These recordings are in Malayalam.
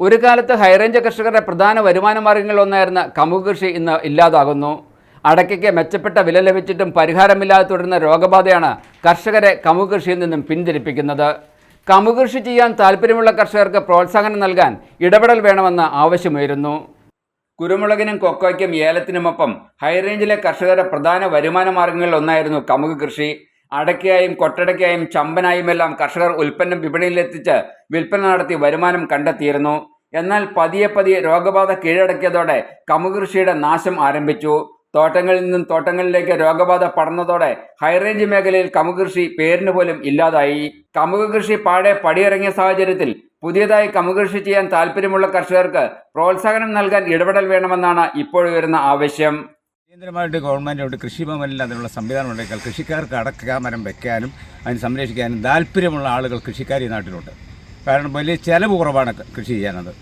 ഒരു കാലത്ത് ഹൈറേഞ്ച് കർഷകരുടെ പ്രധാന വരുമാന മാർഗങ്ങളിലൊന്നായിരുന്ന കമുക് കൃഷി ഇന്ന് ഇല്ലാതാകുന്നു. അടയ്ക്കയ്ക്ക് മെച്ചപ്പെട്ട വില ലഭിച്ചിട്ടും പരിഹാരമില്ലാതെ തുടരുന്ന രോഗബാധയാണ് കർഷകരെ കമുക് കൃഷിയിൽ നിന്നും പിന്തിരിപ്പിക്കുന്നത്. കമുക് കൃഷി ചെയ്യാൻ താല്പര്യമുള്ള കർഷകർക്ക് പ്രോത്സാഹനം നൽകാൻ ഇടപെടൽ വേണമെന്ന് ആവശ്യമുയരുന്നു. കുരുമുളകിനും കൊക്കോയ്ക്കും ഏലത്തിനുമൊപ്പം ഹൈറേഞ്ചിലെ കർഷകരുടെ പ്രധാന വരുമാന മാർഗങ്ങളിൽ ഒന്നായിരുന്നു കമുക് കൃഷി. അടയ്ക്കയായും കൊട്ടടയ്ക്കായും ചമ്പനായുമെല്ലാം കർഷകർ ഉൽപ്പന്നം വിപണിയിലെത്തിച്ച് വിൽപ്പന നടത്തി വരുമാനം കണ്ടെത്തിയിരുന്നു. എന്നാൽ പതിയെ പതിയെ രോഗബാധ കീഴടക്കിയതോടെ കമുകൃഷിയുടെ നാശം ആരംഭിച്ചു. തോട്ടങ്ങളിൽ നിന്നും തോട്ടങ്ങളിലേക്ക് രോഗബാധ പടർന്നതോടെ ഹൈറേഞ്ച് മേഖലയിൽ കമുകൃഷി പേരിന് പോലും ഇല്ലാതായി. കമുകൃഷി കൃഷി പാടെ പടിയിറങ്ങിയ സാഹചര്യത്തിൽ പുതിയതായി കമുകൃഷി ചെയ്യാൻ താല്പര്യമുള്ള കർഷകർക്ക് പ്രോത്സാഹനം നൽകാൻ ഇടപെടൽ വേണമെന്നാണ് ഇപ്പോഴുയരുന്ന ആവശ്യം. കേന്ദ്രമായിട്ട് ഗവൺമെന്റോട് കൃഷിഭവനിൽ അതിനുള്ള സംവിധാനം ഉണ്ടെങ്കിൽ കൃഷിക്കാർക്ക് അടക്ക മരം വെക്കാനും അതിന് സംരക്ഷിക്കാനും താല്പര്യമുള്ള ആളുകൾ കൃഷിക്കാർ ഈ നാട്ടിലുണ്ട്. കാരണം വലിയ ചിലവ് കുറവാണ് കൃഷി ചെയ്യാനത്.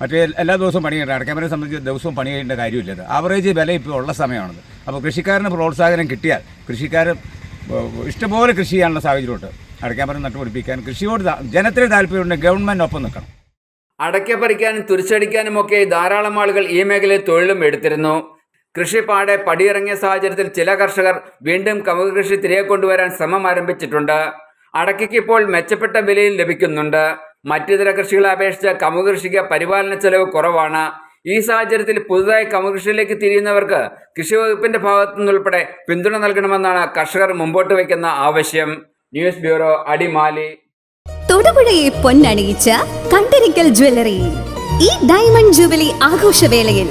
മറ്റേ എല്ലാ ദിവസവും പണി ചെയ്യണം അടക്കാമരെ സംബന്ധിച്ച് ദിവസവും പണി കഴിയേണ്ട കാര്യമില്ല അത് ആവറേജ് വില ഇപ്പോൾ ഉള്ള സമയമാണത്. അപ്പോൾ കൃഷിക്കാരന് പ്രോത്സാഹനം കിട്ടിയാൽ കൃഷിക്കാർ ഇഷ്ടംപോലെ കൃഷി ചെയ്യാനുള്ള സാഹചര്യമുണ്ട്. അടക്കാമരം നട്ടുപിടിപ്പിക്കാൻ കൃഷിയോട് ജനത്തിന് താല്പര്യമുണ്ട് ഗവൺമെന്റ് ഒപ്പം നിൽക്കണം. അടയ്ക്ക പറിക്കാനും തുരിച്ചടിക്കാനുമൊക്കെ ധാരാളം ആളുകൾ ഈ മേഖലയിൽ തൊഴിലും എടുത്തിരുന്നു. കൃഷി പാടെ പടിയിറങ്ങിയ സാഹചര്യത്തിൽ ചില കർഷകർ വീണ്ടും കമുക് കൃഷി തിരികെ കൊണ്ടുവരാൻ ശ്രമം ആരംഭിച്ചിട്ടുണ്ട്. അടക്കയ്ക്ക് ഇപ്പോൾ മെച്ചപ്പെട്ട വിലയും ലഭിക്കുന്നുണ്ട്. മറ്റിതര കൃഷികളെ അപേക്ഷിച്ച് കമുക കൃഷിക്ക് പരിപാലന ചെലവ് കുറവാണ്. ഈ സാഹചര്യത്തിൽ പുതുതായി കമുക കൃഷിയിലേക്ക് തിരിയുന്നവർക്ക് കൃഷി വകുപ്പിന്റെ ഭാഗത്തു നിന്നുൾപ്പെടെ പിന്തുണ നൽകണമെന്നാണ് കർഷകർ മുമ്പോട്ട് വയ്ക്കുന്ന ആവശ്യം. News bureau Adimali. തൊടുപുഴയെ പൊന്നണിയിച്ച കണ്ടരിക്കൽ ജ്വല്ലറി. ഈ ഡയമണ്ട് ജൂബിലി ആഘോഷവേളയിൽ